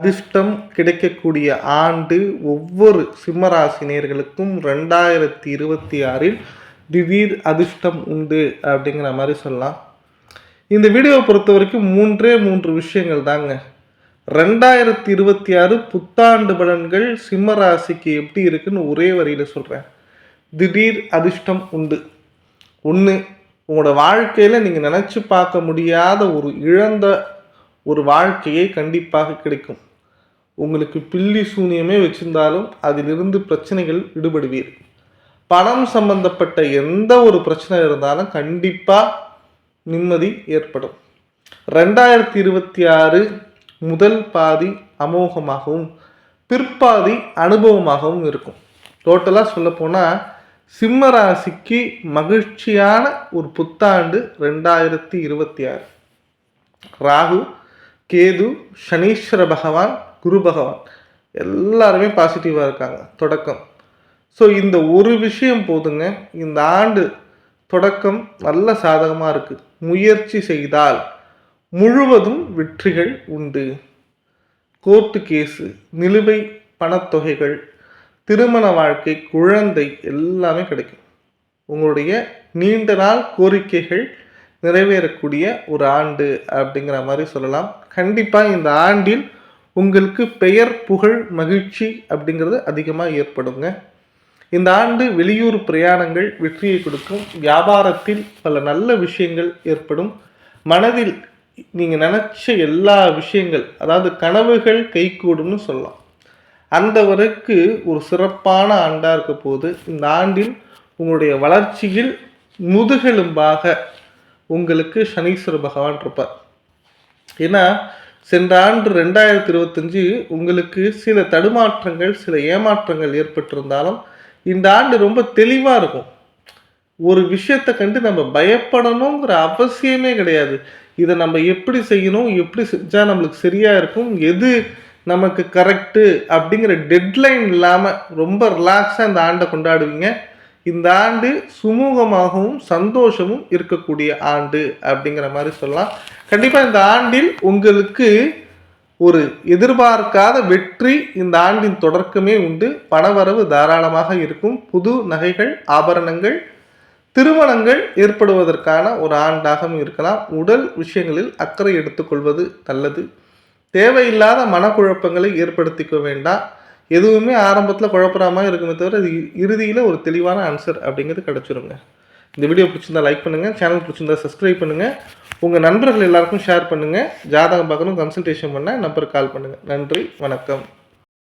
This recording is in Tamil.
அதிர்ஷ்டம் கிடைக்கக்கூடிய ஆண்டு ஒவ்வொரு சிம்மராசினியர்களுக்கும் ரெண்டாயிரத்தி இருபத்தி ஆறில் திடீர் அதிர்ஷ்டம் உண்டு அப்படிங்கிற மாதிரி சொல்லலாம். இந்த வீடியோவை பொறுத்த வரைக்கும் மூன்றே மூன்று விஷயங்கள் தாங்க. ரெண்டாயிரத்தி இருபத்தி ஆறு புத்தாண்டு பலன்கள் சிம்ம ராசிக்கு எப்படி இருக்குன்னு ஒரே வரியில் சொல்கிறேன் திடீர் அதிர்ஷ்டம் உண்டு. ஒன்று உங்களோட வாழ்க்கையில் நீங்கள் நினச்சி பார்க்க முடியாத ஒரு இழந்த ஒரு வாழ்க்கையை கண்டிப்பாக கிடைக்கும். உங்களுக்கு பில்லி சூனியமே வச்சிருந்தாலும் அதிலிருந்து பிரச்சனைகள் விடுபடுவீர். பணம் சம்பந்தப்பட்ட எந்த ஒரு பிரச்சனை இருந்தாலும் கண்டிப்பாக நிம்மதி ஏற்படும். ரெண்டாயிரத்தி இருபத்தி ஆறு முதல் பாதி அமோகமாகவும் பிற்பாதி அனுபவமாகவும் இருக்கும். டோட்டலாக சொல்லப்போனால் சிம்ம ராசிக்கு மகிழ்ச்சியான ஒரு புத்தாண்டு ரெண்டாயிரத்தி இருபத்தி ஆறு ராகு கேது சனீஸ்வர பகவான் குரு பகவான் எல்லாருமே பாசிட்டிவாக இருக்காங்க. தொடக்கம். ஸோ இந்த ஒரு விஷயம் போதுங்க. இந்த ஆண்டு தொடக்கம் நல்ல சாதகமாக இருக்குது முயற்சி செய்தால் முழுவதும் வெற்றிகள் உண்டு. கோர்ட்டு கேஸு நிலுவை பணத்தொகைகள் திருமண வாழ்க்கை குழந்தை எல்லாமே கிடைக்கும். உங்களுடைய நீண்ட நாள் கோரிக்கைகள் நிறைவேறக்கூடிய ஒரு ஆண்டு அப்படிங்கிற மாதிரி சொல்லலாம். கண்டிப்பாக இந்த ஆண்டில் உங்களுக்கு பெயர் புகழ் மகிழ்ச்சி அப்படிங்கிறது அதிகமாக ஏற்படுங்க. இந்த ஆண்டு வெளியூர் பிரயாணங்கள் வெற்றியை கொடுக்கும். வியாபாரத்தில் பல நல்ல விஷயங்கள் ஏற்படும். மனதில் நீங்கள் நினச்ச எல்லா விஷயங்கள் அதாவது கனவுகள் கைகூடும்னு சொல்லலாம். அந்த வரைக்கு ஒரு சிறப்பான ஆண்டாக இருக்க போது இந்த ஆண்டில் உங்களுடைய வளர்ச்சியில் முதுகெலும்பாக உங்களுக்கு சனீஸ்வர பகவான் இருப்பார். ஏன்னா சென்ற ஆண்டு ரெண்டாயிரத்தி இருபத்தஞ்சு உங்களுக்கு சில தடுமாற்றங்கள் சில ஏமாற்றங்கள் ஏற்பட்டிருந்தாலும் இந்த ஆண்டு ரொம்ப தெளிவாக இருக்கும். ஒரு விஷயத்தை கண்டு நம்ம பயப்படணுங்கிற அவசியமே கிடையாது. இதை நம்ம எப்படி செய்யணும் எப்படி செஞ்சால் நம்மளுக்கு சரியாக இருக்கும் எது நமக்கு கரெக்டு அப்படிங்கிற டெட்லைன் இல்லாமல் ரொம்ப ரிலாக்ஸாக இந்த ஆண்டை கொண்டாடுவீங்க. இந்த ஆண்டு சுமூகமாகவும் சந்தோஷமும் இருக்கக்கூடிய ஆண்டு அப்படிங்கிற மாதிரி சொல்லலாம். கண்டிப்பாக இந்த ஆண்டில் உங்களுக்கு ஒரு எதிர்பார்க்காத வெற்றி இந்த ஆண்டின் தொடக்கமே உண்டு. பணவரவு தாராளமாக இருக்கும். புது நகைகள் ஆபரணங்கள் திருமணங்கள் ஏற்படுவதற்கான ஒரு ஆண்டாகவும் இருக்கலாம். உடல் விஷயங்களில் அக்கறை எடுத்துக்கொள்வது நல்லது. தேவையில்லாத மனக்குழப்பங்களை ஏற்படுத்திக்க வேண்டாம். எதுவுமே ஆரம்பத்தில் குழப்பறாமல் இருக்குமே தவிர இது இறுதியில் ஒரு தெளிவான ஆன்சர் அப்படிங்கிறது கிடச்சிருங்க. இந்த வீடியோ பிடிச்சிருந்தா லைக் பண்ணுங்கள் சேனல் பிடிச்சிருந்தா சப்ஸ்கிரைப் பண்ணுங்கள் உங்கள் நண்பர்கள் எல்லாருக்கும் ஷேர் பண்ணுங்கள் ஜாதகம் பார்க்கணும் கன்சல்டேஷன் பண்ண நம்பருக்கு கால் பண்ணுங்கள் நன்றி வணக்கம்.